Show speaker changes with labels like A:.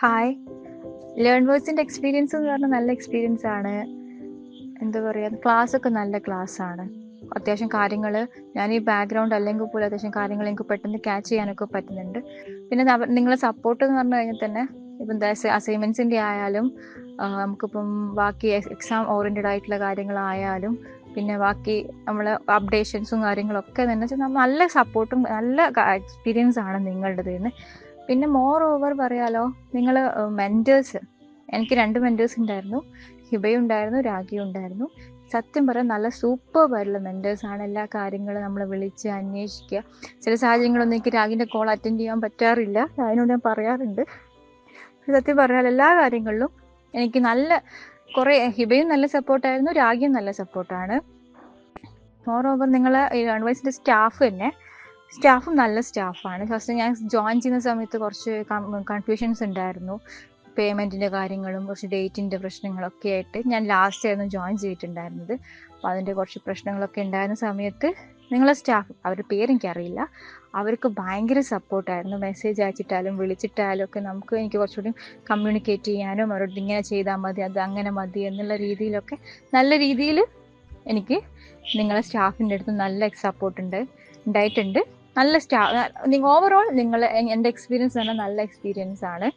A: Hi learn വേഴ്സിന്റെ experience എന്ന് പറഞ്ഞാൽ നല്ല എക്സ്പീരിയൻസ് ആണ്. എന്താ പറയുക ക്ലാസ് ഒക്കെ നല്ല ക്ലാസ് ആണ്. അത്യാവശ്യം കാര്യങ്ങൾ ഞാൻ ഈ ബാക്ക്ഗ്രൗണ്ട് അല്ലെങ്കിൽ പോലും അത്യാവശ്യം കാര്യങ്ങൾ എനിക്ക് പെട്ടെന്ന് ക്യാച്ച് ചെയ്യാനൊക്കെ പറ്റുന്നുണ്ട്. പിന്നെ നിങ്ങളെ സപ്പോർട്ട് എന്ന് പറഞ്ഞു കഴിഞ്ഞാൽ തന്നെ ഇപ്പം എന്താ അസൈൻമെന്റ്സിന്റെ ആയാലും നമുക്കിപ്പം ബാക്കി എക്സാം ഓറിയന്റഡ് ആയിട്ടുള്ള കാര്യങ്ങളായാലും പിന്നെ ബാക്കി നമ്മൾ അപ്ഡേഷൻസും കാര്യങ്ങളൊക്കെ തന്നെ നല്ല സപ്പോർട്ടും നല്ല എക്സ്പീരിയൻസ് ആണ് നിങ്ങളുടേത് പിന്നെ മോർ ഓവർ പറയാലോ നിങ്ങൾ മെന്റേഴ്സ് എനിക്ക് രണ്ട് മെന്റേഴ്സ് ഉണ്ടായിരുന്നു. ഹിബയും ഉണ്ടായിരുന്നു രാഗിയും ഉണ്ടായിരുന്നു. സത്യം പറയാൻ നല്ല സൂപ്പർ ആയിട്ടുള്ള ആണ് എല്ലാ കാര്യങ്ങളും നമ്മൾ വിളിച്ച് അന്വേഷിക്കുക. ചില സാഹചര്യങ്ങളൊന്നും എനിക്ക് രാഗിന്റെ കോൾ അറ്റൻഡ് ചെയ്യാൻ പറ്റാറില്ല. അതിനോട് ഞാൻ പറയാറുണ്ട്. സത്യം പറഞ്ഞാൽ എല്ലാ കാര്യങ്ങളിലും എനിക്ക് നല്ല കുറേ ഹിബയും നല്ല സപ്പോർട്ടായിരുന്നു രാഗിയും നല്ല സപ്പോർട്ടാണ് മോർ ഓവർ നിങ്ങളെ അഡ്വൈസിന്റെ സ്റ്റാഫ് തന്നെ. സ്റ്റാഫും നല്ല സ്റ്റാഫാണ്. ഫസ്റ്റ് ഞാൻ ജോയിൻ ചെയ്യുന്ന സമയത്ത് കുറച്ച് കൺഫ്യൂഷൻസ് ഉണ്ടായിരുന്നു. പേയ്മെന്റിന്റെ കാര്യങ്ങളും കുറച്ച് ഡേറ്റിന്റെ പ്രശ്നങ്ങളൊക്കെ ആയിട്ട് ഞാൻ ലാസ്റ്റ് ആയിരുന്നു ജോയിൻ ചെയ്തിട്ടുണ്ടായിരുന്നത്. അപ്പോൾ അതിന്റെ കുറച്ച് പ്രശ്നങ്ങളൊക്കെ ഉണ്ടായിരുന്ന സമയത്ത് നിങ്ങളെ സ്റ്റാഫ് അവരുടെ പേരെനിക്കറിയില്ല അവർക്ക് ഭയങ്കര സപ്പോർട്ടായിരുന്നു മെസ്സേജ് അയച്ചിട്ടാലും വിളിച്ചിട്ടാലും ഒക്കെ നമുക്ക് എനിക്ക് കുറച്ചുകൂടി കമ്മ്യൂണിക്കേറ്റ് ചെയ്യാനും അവരോട് ഇങ്ങനെ ചെയ്താൽ മതി അത് അങ്ങനെ മതി എന്നുള്ള രീതിയിലൊക്കെ നല്ല രീതിയിൽ എനിക്ക് നിങ്ങളെ സ്റ്റാഫിന്റെ അടുത്ത് നല്ല സപ്പോർട്ട് ഉണ്ട് ഉണ്ടായിട്ടുണ്ട്. നല്ല സ്റ്റാ ഓവറോൾ നിങ്ങൾ എന്റെ എക്സ്പീരിയൻസ് തന്നെ നല്ല എക്സ്പീരിയൻസ് ആണ്.